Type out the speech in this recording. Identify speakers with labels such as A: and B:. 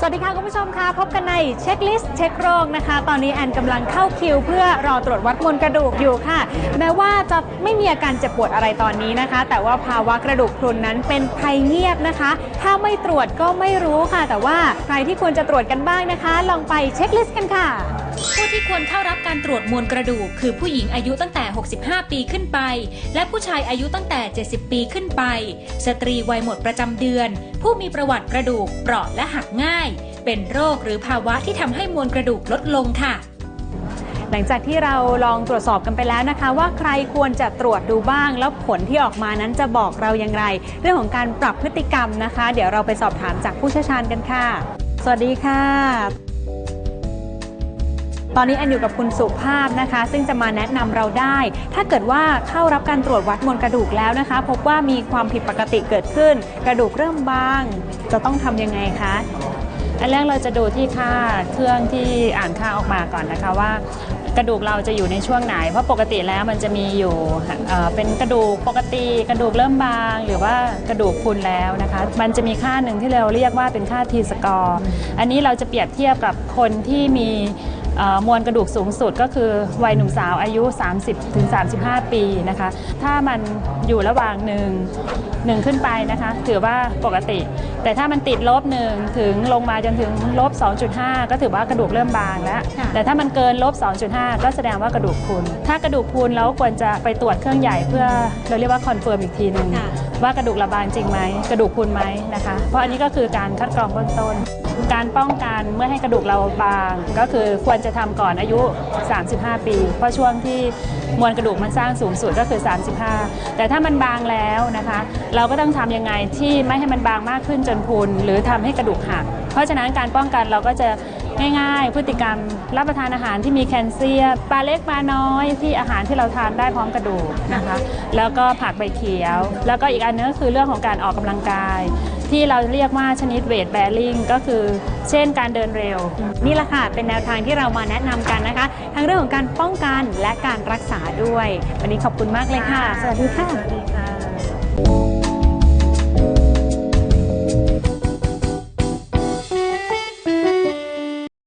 A: สวัสดีค่ะคุณผู้ชมค่ะพบกันในเช็คลิสต์เช็คโรคนะคะ ตอนนี้แอนกำลังเข้าคิว เพื่อรอตรวจวัดมวลกระดูกอยู่ค่ะ แม้ว่าจะไม่มีอาการเจ็บปวดอะไรตอนนี้นะคะ แต่ว่าภาวะกระดูกพรุนนั้นเป็นภัยเงียบนะคะ ถ้าไม่ตรวจก็ไม่รู้ค่ะ แต่ว่าใครที่ควรจะตรวจกันบ้างนะคะ ลองไปเช็คลิสต์กันค่ะ
B: ผู้ที่ควรเข้ารับการตรวจมวลกระดูก คือผู้หญิงอายุตั้งแต่ 65 ปีขึ้นไป และผู้ชายอายุตั้งแต่ 70 ปีขึ้นไป สตรีวัยหมดประจำเดือน ผู้มีประวัติกระดูกเปราะและหักง่าย เป็นโรคหรือภาวะที่ทำให้มวลกระดูกลดลงค่ะ
A: หลังจากที่เราลองตรวจสอบกันไปแล้วนะคะ ว่าใครควรจะตรวจดูบ้าง แล้วผลที่ออกมานั้นจะบอกเราอย่างไร เรื่องของการปรับพฤติกรรมนะคะ เดี๋ยวเราไปสอบถามจากผู้เชี่ยวชาญกันค่ะ สวัสดีค่ะ ตอนนี้แอนอยู่กับคุณสุภาพนะคะ ซึ่งจะมาแนะนำเราได้ ถ้าเกิดว่าเข้ารับการตรวจวัดมวลกระดูกแล้วนะคะ พบว่ามีความผิดปกติเกิดขึ้น กระดูกเริ่มบาง จะต้องทำยังไงคะ
C: อันแรกเราจะดูที่ค่าเครื่องที่อ่านค่าออกมาก่อนนะคะว่ากระดูกเราจะอยู่ในช่วงไหน เพราะปกติแล้วมันจะมีอยู่เป็นกระดูกปกติกระดูกเริ่มบาง หรือว่ากระดูกพุนแล้วนะคะ มันจะมีค่าหนึ่งที่เราเรียกว่าเป็นค่าทีสกอร์อันนี้เราจะเปรียบเทียบกับคนที่มี มวลกระดูกสูงสุดก็คือวัยหนุ่มสาวอายุ 30-35 ปีนะคะ ถ้ามันอยู่ระหว่างหนึ่งหนึ่งขึ้นไปนะคะ ถือว่าปกติ แต่ถ้ามันติดลบหนึ่งถึงลงมาจนถึงลบ 2.5 ก็ถือว่ากระดูกเริ่มบางแล้ว
A: ค่ะ
C: แต่ถ้ามันเกินลบ 2.5 ก็แสดงว่ากระดูกพรุน ถ้ากระดูกพรุนแล้วควรจะไปตรวจเครื่องใหญ่เพื่อเราเรียกว่าคอนเฟิร์มอีกทีหนึ่ง
A: ค่ะ
C: ว่ากระดูกระบางจริงไหมกระดูกพรุนไหมนะคะ เพราะอันนี้ก็คือการคัดกรองเบื้องต้น การป้องกันเมื่อให้กระดูกเราบาง ก็คือควรจะทำก่อนอายุ 35 ปี เพราะช่วงที่มวลกระดูกมันสร้างสูงสุดก็คือ 35 แต่ถ้ามันบางแล้วนะคะ เราก็ต้องทำยังไงที่ไม่ให้มันบางมากขึ้นจนพรุนหรือทำให้กระดูกหัก เพราะฉะนั้นการป้องกันเราก็จะ ง่าย ๆ พฤติกรรมรับประทานอาหารที่มีแคลเซียมปลาเล็กปลาน้อยที่อาหารที่เราทานได้พร้อมกระดูกนะคะ แล้วก็ผักใบเขียว แล้วก็อีกอันนึงก็คือเรื่องของการออกกำลังกาย ที่เราเรียกว่าชนิดเวทแบริ่งก็คือ เช่นการเดินเร็ว
A: นี่แหละค่ะเป็นแนวทางที่เรามาแนะนำกันนะคะ ทั้งเรื่องของการป้องกันและการรักษาด้วย วันนี้ขอบคุณมากเลยค่ะ สวัสดีค่ะ